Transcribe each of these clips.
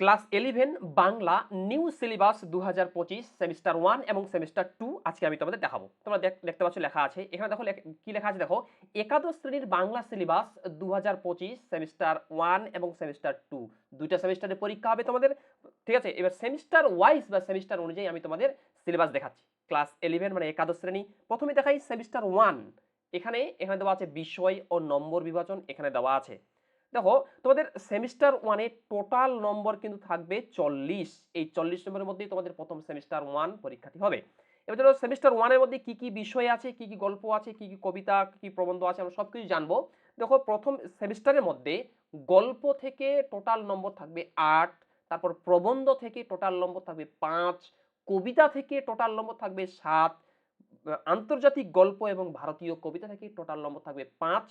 Class eleven Bangla new syllabus দু হাজার পঁচিশ সেমিস্টার ওয়ান এবং সেমিস্টার টু আজকে আমি তোমাদের দেখাবো। তোমরা দেখ- দেখতে পাচ্ছ লেখা আছে। এখানে দেখো কি লেখা আছে দেখো? একাদশ শ্রেণির বাংলা সিলেবাস দু হাজার পঁচিশ সেমিস্টার ওয়ান এবং সেমিস্টার টু দুইটা সেমিস্টারের পরীক্ষা হবে তোমাদের। ঠিক আছে? এবার সেমিস্টার ওয়াইজ বা সেমিস্টার অনুযায়ী আমি তোমাদের সিলেবাস দেখাচ্ছি। ক্লাস ইলেভেন মানে একাদশ শ্রেণি। প্রথমে দেখাই সেমিস্টার ওয়ান এখানে এখানে দেওয়া আছে বিষয় ও নম্বর বিভাজন। এখানে দেওয়া আছে দেখো, তোমাদের সেমিস্টার ওয়ানে টোটাল নম্বর কিন্তু থাকবে চল্লিশ। এই চল্লিশ নম্বরের মধ্যেই তোমাদের প্রথম সেমিস্টার ওয়ান পরীক্ষাটি হবে। এবার ধরো সেমিস্টার ওয়ানের মধ্যে কী কী বিষয় আছে, কী কী গল্প আছে, কী কী কবিতা, কী প্রবন্ধ আছে, আমরা সব কিছু জানব। দেখো, প্রথম সেমিস্টারের মধ্যে গল্প থেকে টোটাল নম্বর থাকবে আট, তারপর প্রবন্ধ থেকে টোটাল নম্বর থাকবে পাঁচ, কবিতা থেকে টোটাল নম্বর থাকবে সাত আন্তর্জাতিক গল্প এবং ভারতীয় কবিতা থেকে টোটাল নম্বর থাকবে পাঁচ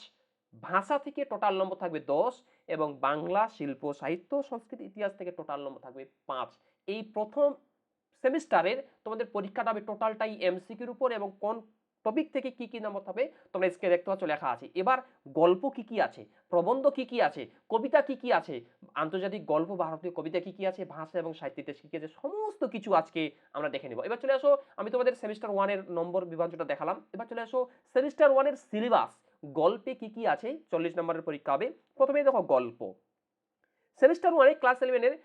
ভাষা থেকে টোটাল নম্বর থাকবে দশ এবং বাংলা, শিল্প, সাহিত্য, সংস্কৃতি, ইতিহাস থেকে টোটাল নম্বর থাকবে পাঁচ। এই প্রথম সেমিস্টারের তোমাদের পরীক্ষাটা হবে টোটালটাই এমসিকিউর উপর এবং কোন টপিক থেকে কি কি নম্বর হবে তোমরা স্ক্রিনে দেখতে পাচ্ছ লেখা আছে। এবার গল্প কি কি আছে? প্রবন্ধ কি কি আছে? কবিতা কি কি আছে? আন্তর্জাতিক গল্প, ভারতীয় কবিতা কি কি আছে? ভাষা এবং সাহিত্য ইতিহাস কি কি আছে? সমস্ত কিছু আজকে আমরা দেখে নেব। এবার চলে আসো, আমি তোমাদের সেমিস্টার ওয়ানের নম্বর বিভাজনটা দেখালাম। এবার চলে আসো সেমিস্টার ওয়ানের সিলেবাস গল্পে কি কি আছে? চল্লিশ নম্বরের পরীক্ষা হবে। প্রথমে দেখো গল্প। সেমিস্টার ওয়ানে ক্লাস ইলেভেনের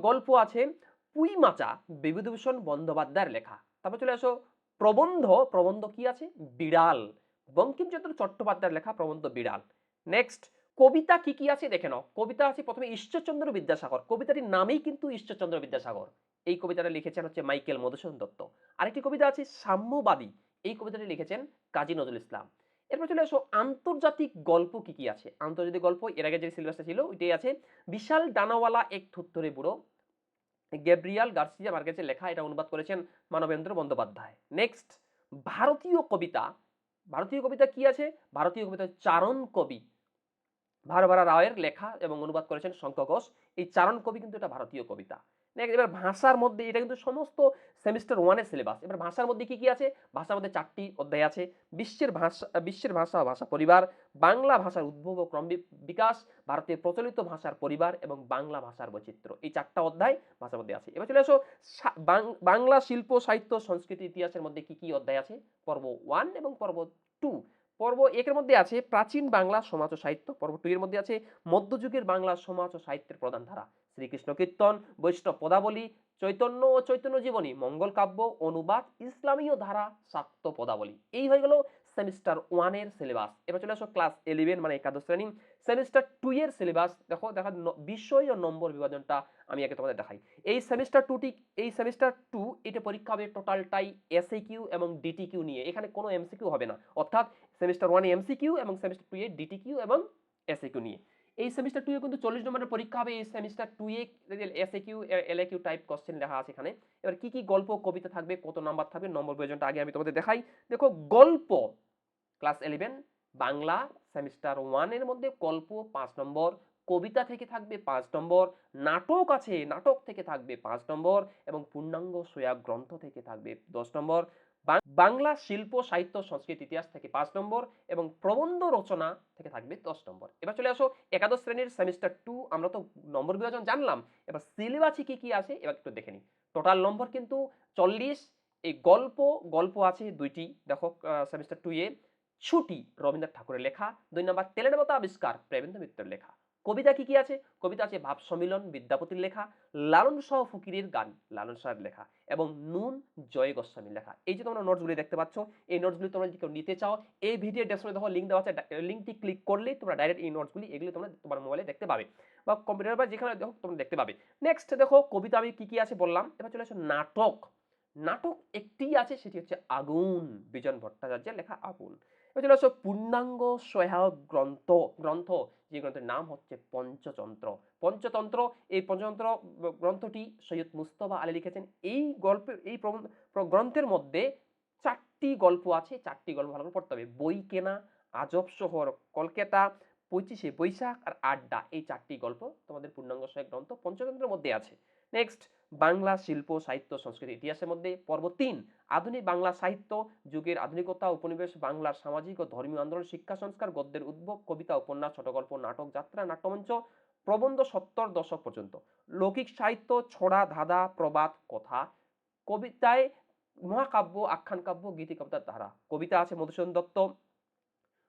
গল্প আছে পুই মাচা, বিভূতিভূষণ বন্দ্যোপাধ্যায়ের লেখা। তারপর চলে আসো প্রবন্ধ। প্রবন্ধ কি আছে? বিড়াল। বঙ্কিমচন্দ্র চট্টোপাধ্যায়ের লেখা প্রবন্ধ বিড়াল। নেক্সট কবিতা কি কি আছে? দেখে নাও। কবিতা আছে প্রথমে ঈশ্বরচন্দ্র বিদ্যাসাগর। কবিতাটির নামেই কিন্তু ঈশ্বরচন্দ্র বিদ্যাসাগর। এই কবিতাটা লিখেছেন হচ্ছে মাইকেল মধুসূদন দত্ত। আরেকটি কবিতা আছে সাম্যবাদী। এই কবিতাটি লিখেছেন কাজী নজরুল ইসলাম। এরপর চলে আসো, আন্তর্জাতিক গল্প কি কি আছে? আন্তর্জাতিক গল্প, এর আগে যে সিলেবাসটা ছিল, ওইটাই আছে। বিশাল ডানাওয়ালা এক থুত্তরে বুড়ো, গ্যাব্রিয়াল গার্সিয়া মার্কেসের লেখা, এটা অনুবাদ করেছেন মানবেন্দ্র বন্দ্যোপাধ্যায়। নেক্সট ভারতীয় কবিতা। ভারতীয় কবিতা কি আছে? ভারতীয় কবিতা চারণ কবি। ভারভারা রায়ের লেখা এবং অনুবাদ করেছেন শঙ্খ ঘোষ। এই চারণ কবি কিন্তু এটা ভারতীয় কবিতা। এবার ভাষার মধ্যে এটা কিন্তু সমস্ত সেমিস্টার ওয়ানের সিলেবাস এবার ভাষার মধ্যে কি কি আছে? ভাষার মধ্যে চারটি অধ্যায় আছে। বিশ্বের ভাষা বিশ্বের ভাষা ভাষা পরিবার, বাংলা ভাষার উদ্ভব ও ক্রম বিকাশ, ভারতের প্রচলিত ভাষার পরিবার এবং বাংলা ভাষার বৈচিত্র্য। এই চারটা অধ্যায় ভাষার মধ্যে আছে। এবার চলে আসো বাংলা শিল্প, সাহিত্য, সংস্কৃতি, ইতিহাসের মধ্যে কি কি অধ্যায় আছে? পর্ব ওয়ান এবং পর্ব টু পর্ব একের মধ্যে আছে প্রাচীন বাংলা সমাজ ও সাহিত্য। পর্ব টু এর মধ্যে আছে মধ্যযুগের বাংলা সমাজ ও সাহিত্যের প্রধান ধারা। শ্রীকৃষ্ণ কীর্তন, বৈষ্ণব পদাবলী, চৈতন্য ও চৈতন্য জীবনী, মঙ্গল কাব্য, অনুবাদ, ইসলামীয় ধারা শাক্ত পদাবলী। এই হয়ে গেল সেমিস্টার ওয়ানের সিলেবাস। এবার চলে আসো ক্লাস ইলেভেন মানে একাদশ শ্রেণি। সেমিস্টার টু এর সিলেবাস, দেখো, দেখা বিষয় ও নম্বর বিভাজনটা আমি আগে তোমাদের দেখাই। এই সেমিস্টার টুটি এই সেমিস্টার টু এটা পরীক্ষা হবে টোটালটাই এসএ কিউ এবং ডিটি কিউ নিয়ে। এখানে কোনো এমসিকিউ হবে না। অর্থাৎ সেমিস্টার ওয়ানে এমসিকিউ এবং সেমিস্টার টু এ ডিটি কিউ এবং এসএ কিউ নিয়ে। এই সেমিস্টার টু এ কিন্তু চল্লিশ নম্বরের পরীক্ষা হবে, এই সেমিস্টার টু এ SA Q L Q type question লেখা আছে এখানে। এবার কি কি গল্প কবিতা থাকবে, কত নাম্বার থাকবে, নম্বর বিভাজনটা আগে আমি তোমাদের দেখাই। দেখো, গল্প ক্লাস ইলেভেন বাংলা সেমিস্টার ওয়ানের মধ্যে গল্প পাঁচ নম্বর, কবিতা থেকে থাকবে পাঁচ নম্বর, নাটক আছে, নাটক থেকে থাকবে পাঁচ নম্বর, এবং পূর্ণাঙ্গ সোয়া গ্রন্থ থেকে থাকবে দশ নম্বর। বাংলা শিল্প, সাহিত্য, সংস্কৃতি, ইতিহাস থেকে পাঁচ নম্বর এবং প্রবন্ধ রচনা থেকে থাকবে দশ নম্বর। এবার চলে আসো একাদশ শ্রেণির সেমিস্টার টু আমরা তো নম্বর বিভাজন জানলাম। এবার সিলেবাসে কি কি আছে? এবার একটু দেখে নিই। টোটাল নম্বর কিন্তু চল্লিশ, এই গল্প গল্প আছে দুইটি। দেখো সেমিস্টার টু এ ছুটি, রবীন্দ্রনাথ ঠাকুরের লেখা। দুই নম্বর, তেলের মতো আবিষ্কার, প্রেমেন্দ্র মিত্রের লেখা। কবিতা কি কি আছে? কবিতা আছে ভাব সম্মিলন, বিদ্যাপতির লেখা, লালন শাহ ফকিরের গান, লালন শাহের লেখা এবং নুন জয় গোস্বামীর লেখা। এই যে তোমরা নোটসগুলি দেখতে পাচ্ছ, এই নোটসগুলি তোমরা যদি কেউ নিতে চাও, এই ভিডিও ডেসক্রিপশনে দেখো লিঙ্ক দেওয়া আছে লিঙ্কটি ক্লিক করলে তোমরা ডাইরেক্ট এই নোটসগুলি এগুলি তোমরা তোমার মোবাইলে দেখতে পাবে বা কম্পিউটার বা যেখানে দেখো তোমরা দেখতে পাবে। নেক্সট দেখো কবিতা আমি কি কি আছে বললাম, এবার চলে আসো নাটক। নাটক একটি আছে, সেটি হচ্ছে আগুন, বিজন ভট্টাচার্যের লেখা আগুন। এবার চলে আসো পূর্ণাঙ্গ সহায়ক গ্রন্থ গ্রন্থ, যে গ্রন্থের নাম হচ্ছে পঞ্চতন্ত্র। পঞ্চতন্ত্র, এই পঞ্চতন্ত্র গ্রন্থটি সৈয়দ মুস্তফা আলী লিখেছেন। এই গল্পের এই গ্রন্থের মধ্যে চারটি গল্প আছে, চারটি গল্প ভালো করে পড়তে হবে। বই কেনা আজব শহর, কলকাতা, পঁচিশে বৈশাখ আর আড্ডা। এই চারটি গল্প তোমাদের পূর্ণাঙ্গ সহায়ক গ্রন্থ পঞ্চতন্ত্রের মধ্যে আছে। নেক্সট বাংলা শিল্প, সাহিত্য, সংস্কৃতি, ইতিহাসের মধ্যে পর্ব তিন, আধুনিক বাংলা সাহিত্য যুগের আধুনিকতা, উপনিবেশ, বাংলার সামাজিক ও ধর্মীয় আন্দোলন, শিক্ষা সংস্কার, গদ্যের উদ্ভব, কবিতা, উপন্যাস ছোট গল্প নাটক, যাত্রা, নাট্যমঞ্চ, প্রবন্ধ সত্তর দশক পর্যন্ত। লৌকিক সাহিত্য, ছড়া, ধাঁধা, প্রবাদ, কথা, কবিতায় মহাকাব্য আখ্যান কাব্য গীতি কবিতার ধারা। কবিতা আছে মধুসূদন দত্ত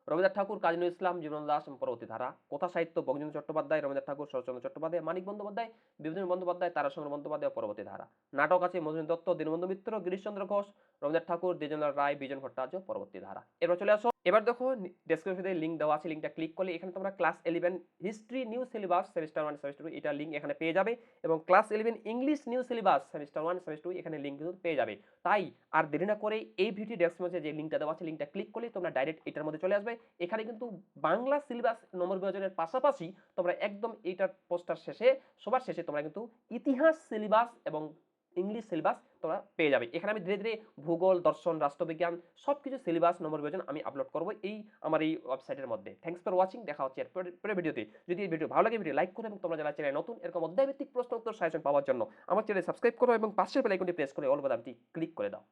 রবীন্দ্রনাথ ঠাকুর, কাজী নজরুল ইসলাম জীবন দাস পরবর্তী ধারা কথা সাহিত্য বঙ্গবন্ধু চট্টোপাধ্যায়, রবীন্দ্রনাথ ঠাকুর, শরৎচন্দ্র চট্টোপাধ্যায়, মানিক বন্দ্যোপাধ্যায়, বিভূতিভূষণ বন্দ্যোপাধ্যায়, তারাশঙ্কর বন্দ্যোপাধ্যায় পরবর্তী ধারা নাটক আছে মধুসূদন দত্ত, দীনবন্ধু মিত্র, গিরিশচন্দ্র ঘোষ রবীন্দ্রনাথ ঠাকুর দ্বিজেন্দ্র রায়, বিজন ভট্টাচার্য, পরবর্তী ধারা। এবার চলে আসো। এবার দেখো ডেসক্রিপশনে লিঙ্ক দেওয়া আছে লিঙ্কটা ক্লিক করলে এখানে তোমরা class eleven history new syllabus semester one semester two এটা লিঙ্ক এখানে পেয়ে যাবে এবং class eleven English new syllabus semester one semester two এখানে লিঙ্ক কিন্তু পেয়ে যাবে। তাই আর দেরি না করে এই ভিডিও ডেসক্রিপশনে যে লিঙ্কটা দেওয়া আছে লিঙ্কটা ক্লিক করলে তোমরা ডাইরেক্ট এটার মধ্যে চলে আসবে। এখানে কিন্তু বাংলা সিলেবাস নম্বর বিভাজনের পাশাপাশি তোমরা একদম এইটার পোস্টার শেষে, সবার শেষে তোমরা কিন্তু ইতিহাস সিলেবাস এবং ইংলিশ সিলেবাস তোমরা পেয়ে যাবে। এখানে আমি ধীরে ধীরে ভূগোল, দর্শন, রাষ্ট্রবিজ্ঞান সব কিছু সিলেবাস নম্বর বিভাজন আমি আপলোড করব এই আমার এই ওয়েবসাইটের মধ্যে। থ্যাংকস ফর ওয়াচিং দেখা হচ্ছে এর পরের ভিডিওতে যদি এই ভিডিও ভালো লাগে ভিডিও লাইক করো এবং তোমরা যারা চ্যানেল নতুন, এরকম অধ্যায়ভিত্তিক প্রশ্ন উত্তর সাজেশন পাওয়ার জন্য আমার চ্যানেল সাবস্ক্রাইব করো এবং পাশের বেলাইকনটি প্রেস করে অল বাদামটি ক্লিক করে দাও।